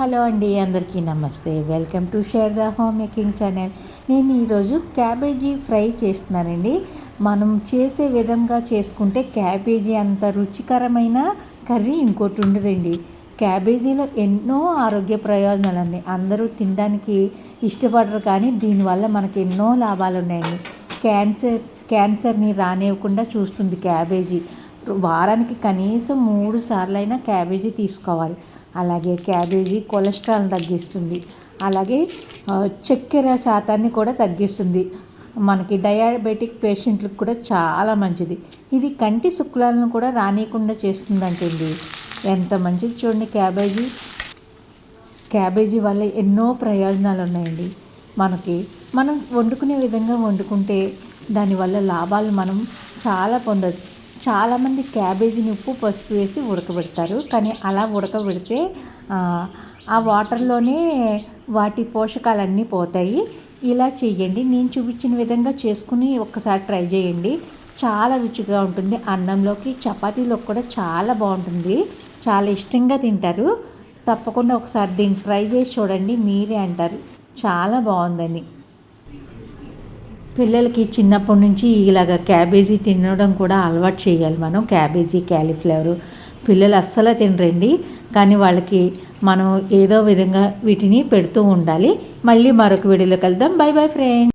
Hello అండి అందరికీ నమస్తే. Welcome to share the home making channel. నేను ఈరోజు క్యాబేజీ ఫ్రై చేస్తున్నానండి. మనం చేసే విధంగా చేసుకుంటే క్యాబేజీ అంత రుచికరమైన కర్రీ ఇంకోటి ఉండదండి. క్యాబేజీలో ఎన్నో ఆరోగ్య ప్రయోజనాలు ఉన్నాయి అందరూ తినడానికి ఇష్టపడరు కానీ దీనివల్ల మనకి ఎన్నో లాభాలు ఉన్నాయండి క్యాన్సర్ క్యాన్సర్ని రానివ్వకుండా చూస్తుంది క్యాబేజీ. వారానికి కనీసం మూడు సార్లు అయినా క్యాబేజీ తీసుకోవాలి. అలాగే క్యాబేజీ కొలెస్ట్రాల్ తగ్గిస్తుంది. అలాగే చక్కెర శాతాన్ని కూడా తగ్గిస్తుంది. మనకి డయాబెటిక్ పేషెంట్లకు కూడా చాలా మంచిది. ఇది కంటి శుక్లాలను కూడా రానియకుండా చేస్తుందంటండి ఎంత మంచిది చూడండి క్యాబేజీ. క్యాబేజీ వల్ల ఎన్నో ప్రయోజనాలు ఉన్నాయండి. మనకి మనం వండుకునే విధంగా వండుకుంటే దానివల్ల లాభాలు మనం చాలా పొందవచ్చు చాలామంది క్యాబేజీని ఉప్పు పసుపు వేసి ఉడకబెడతారు. కానీ అలా ఉడకబెడితే ఆ వాటర్లోనే వాటి పోషకాలన్నీ పోతాయి. ఇలా చేయండి నేను చూపించిన విధంగా చేసుకుని ఒక్కసారి ట్రై చేయండి. చాలా రుచిగా ఉంటుంది. అన్నంలోకి చపాతీలోకి కూడా చాలా బాగుంటుంది. చాలా ఇష్టంగా తింటారు. తప్పకుండా ఒకసారి దీన్ని ట్రై చేసి చూడండి. మీరే అంటారు. చాలా బాగుందని. పిల్లలకి చిన్నప్పటి నుంచి ఇలాగ క్యాబేజీ తినడం కూడా అలవాటు చేయాలి మనం. క్యాబేజీ క్యాలీఫ్లవర్ పిల్లలు అస్సలు తినరండి. కానీ వాళ్ళకి మనం ఏదో విధంగా వీటిని పెడుతూ ఉండాలి. మళ్ళీ మరొక వీడియోలో కలుద్దాం. Bye bye friends.